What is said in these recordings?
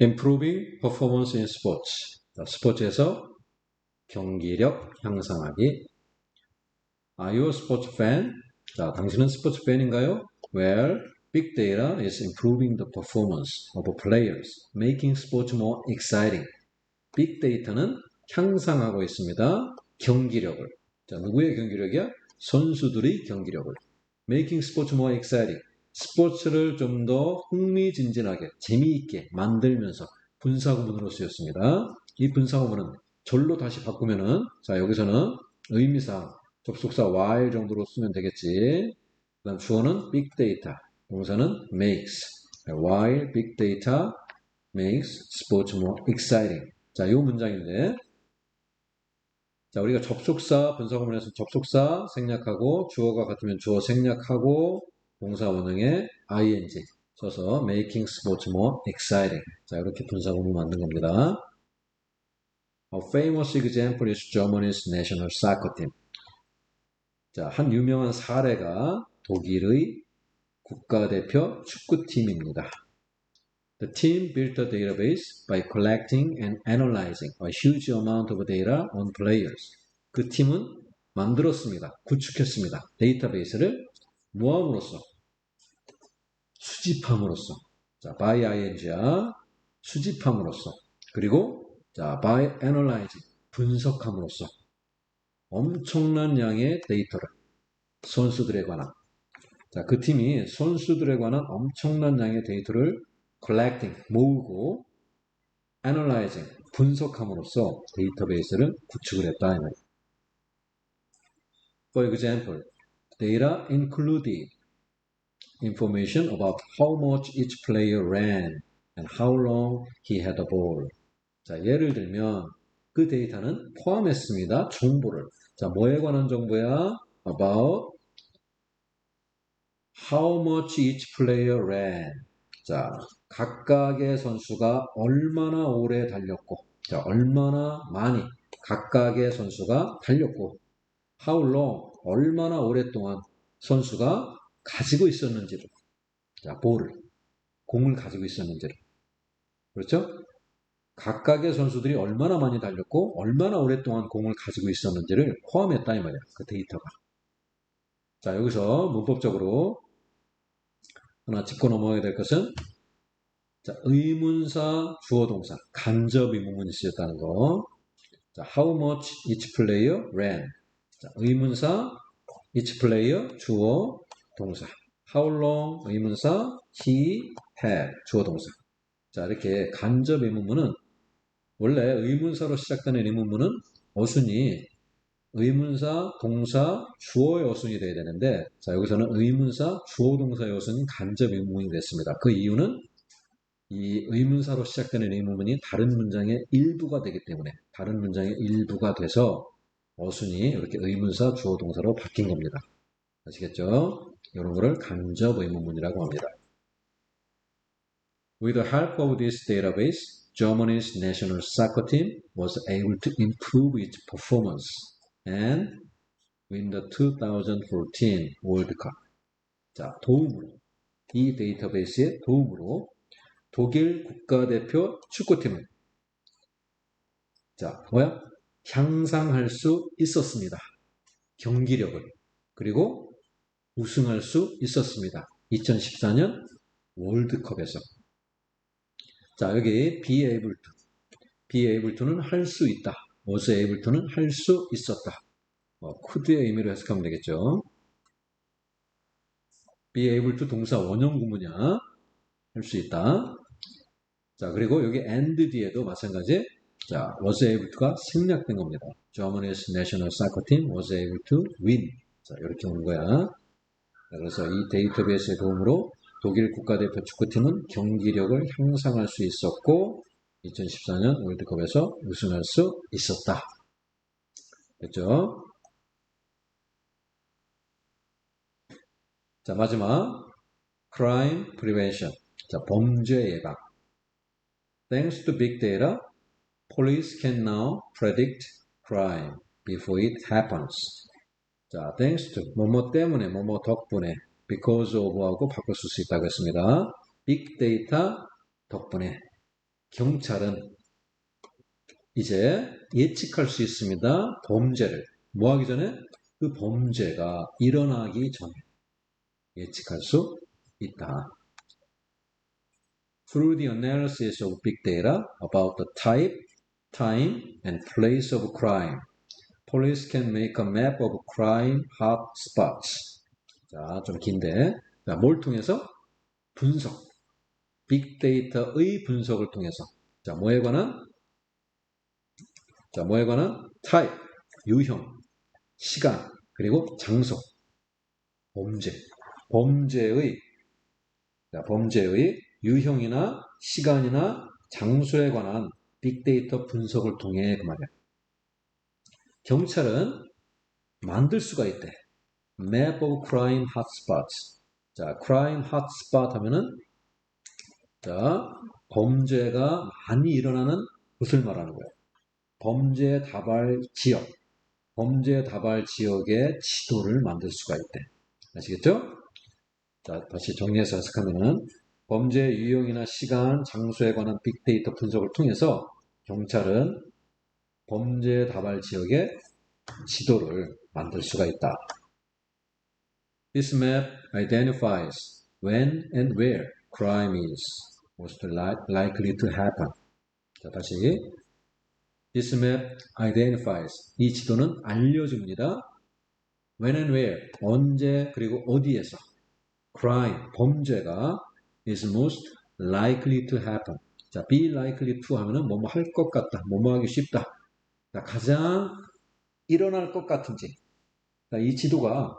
improving performance in sports. 자, 스포츠에서 경기력 향상하기. Are you a sports fan? 자, 당신은 스포츠 팬인가요? Well, big data is improving the performance of players, making sports more exciting. 빅 데이터는 향상하고 있습니다. 경기력을. 자, 누구의 경기력이야? 선수들의 경기력을. Making sports more exciting. 스포츠를 좀 더 흥미진진하게, 재미있게 만들면서 분사구문으로 쓰였습니다. 이 분사구문은 절로 다시 바꾸면은, 자, 여기서는 의미상 접속사 while 정도로 쓰면 되겠지. 그 다음 주어는 big data, 동사는 makes. while big data makes sports more exciting. 자, 이 문장인데, 자, 우리가 접속사 분사구문에서 접속사 생략하고 주어가 같으면 주어 생략하고 동사 원형에 ing 써서 making sports more exciting. 자, 이렇게 분사구문 만든 겁니다. A famous example is Germany's national soccer team. 자, 한 유명한 사례가 독일의 국가대표 축구팀입니다. The team built a database by collecting and analyzing a huge amount of data on players. 그 팀은 만들었습니다. 구축했습니다. 데이터베이스를 모함으로써 수집함으로써 자, by ing야 수집함으로써 그리고 자, by analyzing 분석함으로써 엄청난 양의 데이터를 선수들에 관한 자, 그 팀이 선수들에 관한 엄청난 양의 데이터를 collecting 모으고 analyzing 분석함으로써 데이터베이스를 구축을 했다 이 말이에요. For example, data included information about how much each player ran and how long he had the ball. 자, 예를 들면 그 데이터는 포함했습니다. 정보를. 자, 뭐에 관한 정보야? About how much each player ran. 자, 각각의 선수가 얼마나 오래 달렸고, 자, 얼마나 많이 각각의 선수가 달렸고, long, 얼마나 오랫동안 선수가 가지고 있었는지를, 자, 볼을, 공을 가지고 있었는지를. 그렇죠? 각각의 선수들이 얼마나 많이 달렸고, 얼마나 오랫동안 공을 가지고 있었는지를 포함했다, 이 말이야. 그 데이터가. 자, 여기서 문법적으로 하나 짚고 넘어가야 될 것은, 자, 의문사, 주어 동사, 간접 의문문이 쓰였다는 거. 자, how much each player ran. 자, 의문사, each player, 주어, 동사. How long 의문사 he had 주어 동사. 자 이렇게 간접 의문문은 원래 의문사로 시작되는 의문문은 어순이 의문사, 동사, 주어의 어순이 돼야 되는데 자 여기서는 의문사, 주어, 동사의 어순이 간접 의문문이 됐습니다. 그 이유는 이 의문사로 시작되는 의문문이 다른 문장의 일부가 되기 때문에 다른 문장의 일부가 돼서 어순이 이렇게 의문사, 주어, 동사로 바뀐 겁니다. 아시겠죠? 이런 거를 간접 의문문이라고 합니다. With the help of this database, Germany's national soccer team was able to improve its performance and win the 2014 World Cup. 자, 도움으로, 이 데이터베이스의 도움으로 독일 국가대표 축구팀은 자, 뭐야? 향상할 수 있었습니다. 경기력을. 그리고 우승할 수 있었습니다. 2014년 월드컵에서. 자, 여기 be able to. be able to는 할 수 있다. was able to는 할 수 있었다. 어, could의 의미로 해석하면 되겠죠. be able to 동사 원형 구문이야. 할 수 있다. 자, 그리고 여기 and 뒤에도 마찬가지. 자, was able to가 생략된 겁니다. Germany's national soccer team was able to win. 자, 이렇게 오는 거야. 그래서 이 데이터베이스의 도움으로 독일 국가대표 축구팀은 경기력을 향상할 수 있었고 2014년 월드컵에서 우승할 수 있었다. 됐죠? 자, 마지막 crime prevention. 자, 범죄 예방. Thanks to big data, police can now predict crime before it happens. 자, thanks to 뭐뭐 때문에 뭐뭐 덕분에 because of하고 쓸수 있다고 했습니다. 빅 데이터 덕분에 경찰은 이제 예측할 수 있습니다. 범죄를. 뭐 하기 전에? 그 범죄가 일어나기 전에 예측할 수 있다. Through the analysis of big data about the type, time, and place of crime, police can make a map of crime hot spots. 자, 좀 긴데. 자, 뭘 통해서? 분석. 빅데이터의 분석을 통해서. 자, 뭐에 관한? 자, 뭐에 관한? type, 유형, 시간, 그리고 장소, 범죄. 범죄의, 자, 범죄의 유형이나 시간이나 장소에 관한 빅데이터 분석을 통해 그 말이야. 경찰은 만들 수가 있대. Map of Crime Hotspots. 자, Crime Hotspot 하면은 자, 범죄가 많이 일어나는 곳을 말하는 거예요. 범죄 다발 지역, 범죄 다발 지역의 지도를 만들 수가 있대. 아시겠죠? 자, 다시 정리해서 해석하면은 범죄 유형이나 시간, 장소에 관한 빅데이터 분석을 통해서 경찰은 범죄 다발 지역의 지도를 만들 수가 있다. This map identifies when and where crime is most likely to happen. 자, 다시. This map identifies. 이 지도는 알려줍니다. When and where. 언제 그리고 어디에서. crime. 범죄가 is most likely to happen. 자, be likely to 하면은 뭐뭐 할 것 같다. 뭐뭐 하기 쉽다. 자, 가장 일어날 것 같은지. 자, 이 지도가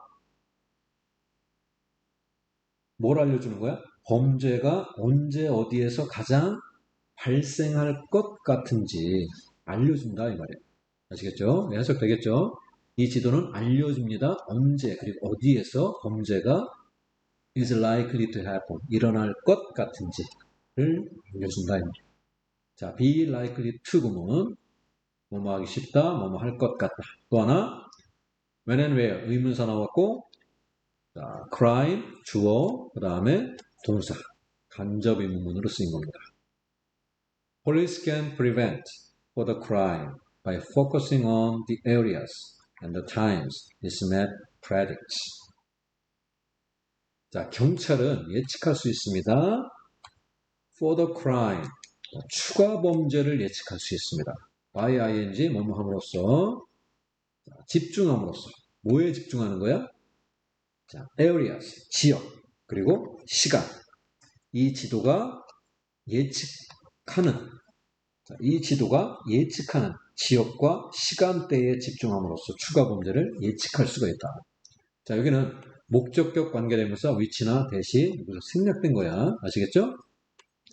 뭘 알려주는 거야? 범죄가 언제 어디에서 가장 발생할 것 같은지 알려준다 이 말이에요. 아시겠죠? 네, 해석 되겠죠? 이 지도는 알려줍니다. 언제 그리고 어디에서 범죄가 is likely to happen 일어날 것 같은지를 알려준다. 자, be likely to 그러면 뭐뭐 하기 쉽다, 뭐뭐 할 것 같다. 또 하나 when and where 의문사 나왔고 자, crime 주어 그 다음에 동사 간접 의문문으로 쓰인 겁니다. Police can prevent for the crime by focusing on the areas and the times this map predicts. 자, 경찰은 예측할 수 있습니다. for the crime 추가 범죄를 예측할 수 있습니다. by ing 뭐뭐 함으로써 집중함으로써 뭐에 집중하는 거야? 자, areas, 지역, 그리고 시간. 이 지도가 예측하는, 자, 이 지도가 예측하는 지역과 시간대에 집중함으로써 추가 범죄를 예측할 수가 있다. 자, 여기는 목적격 관계대명사 위치나 대시 생략된 거야. 아시겠죠?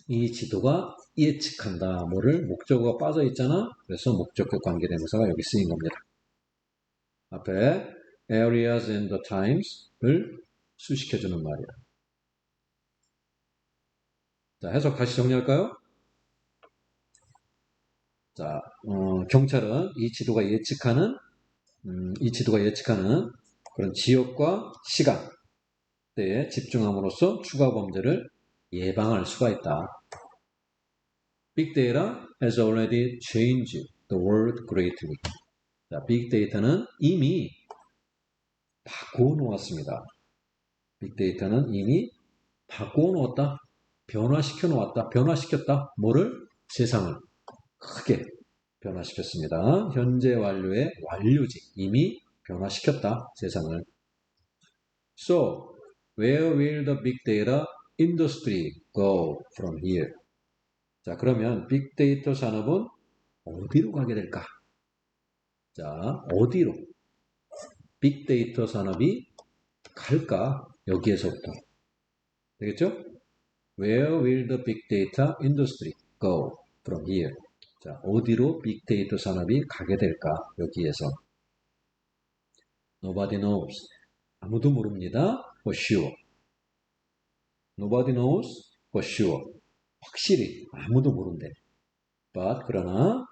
이 지도가 예측한다. 뭐를 목적어가 빠져 있잖아. 그래서 목적격 관계대명사가 여기 쓰인 겁니다. 앞에 areas and the times를 수식해주는 말이야. 자, 해석 다시 정리할까요? 자, 어, 경찰은 이 지도가 예측하는, 음, 이 지도가 예측하는 그런 지역과 시간 때에 집중함으로써 추가 범죄를 예방할 수가 있다. Data has already changed the world greatly. 자, 빅데이터는 이미 바꾸어 놓았습니다. 빅데이터는 이미 바꾸어 놓았다. 변화시켜 놓았다. 변화시켰다. 뭐를? 세상을 크게 변화시켰습니다. 현재 완료의 완료지. 이미 변화시켰다. 세상을. So, where will the big data industry go from here? 자, 그러면 빅데이터 산업은 어디로 가게 될까? 자, 어디로? 빅데이터 산업이 갈까? 여기에서부터. 되겠죠? Where will the big data industry go from here? 자, 어디로 빅데이터 산업이 가게 될까? 여기에서. Nobody knows. 아무도 모릅니다. For sure. Nobody knows for sure. 확실히 아무도 모른대. But 그러나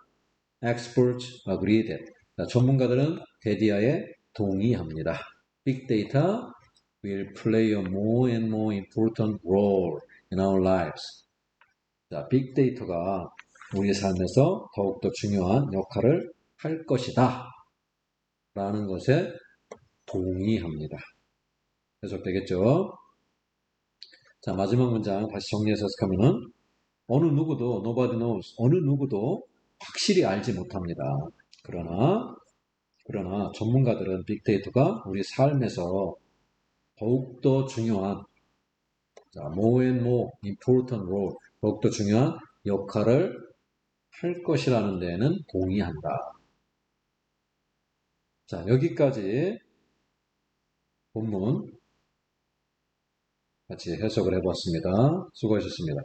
experts agree that. 자, 전문가들은 데디아에 동의합니다. Data will play a more and more important role in our lives. 자, 빅데이터가 우리 삶에서 더욱더 중요한 역할을 할 것이다. 라는 것에 동의합니다. 해석되겠죠? 자, 마지막 문장 다시 정리해서 해석하면은 어느 누구도 nobody knows 어느 누구도 확실히 알지 못합니다. 그러나 그러나 전문가들은 빅데이터가 우리 삶에서 더욱더 중요한 자, more and more important role 더욱더 중요한 역할을 할 것이라는 데에는 동의한다. 자, 여기까지 본문 같이 해석을 해봤습니다. 수고하셨습니다.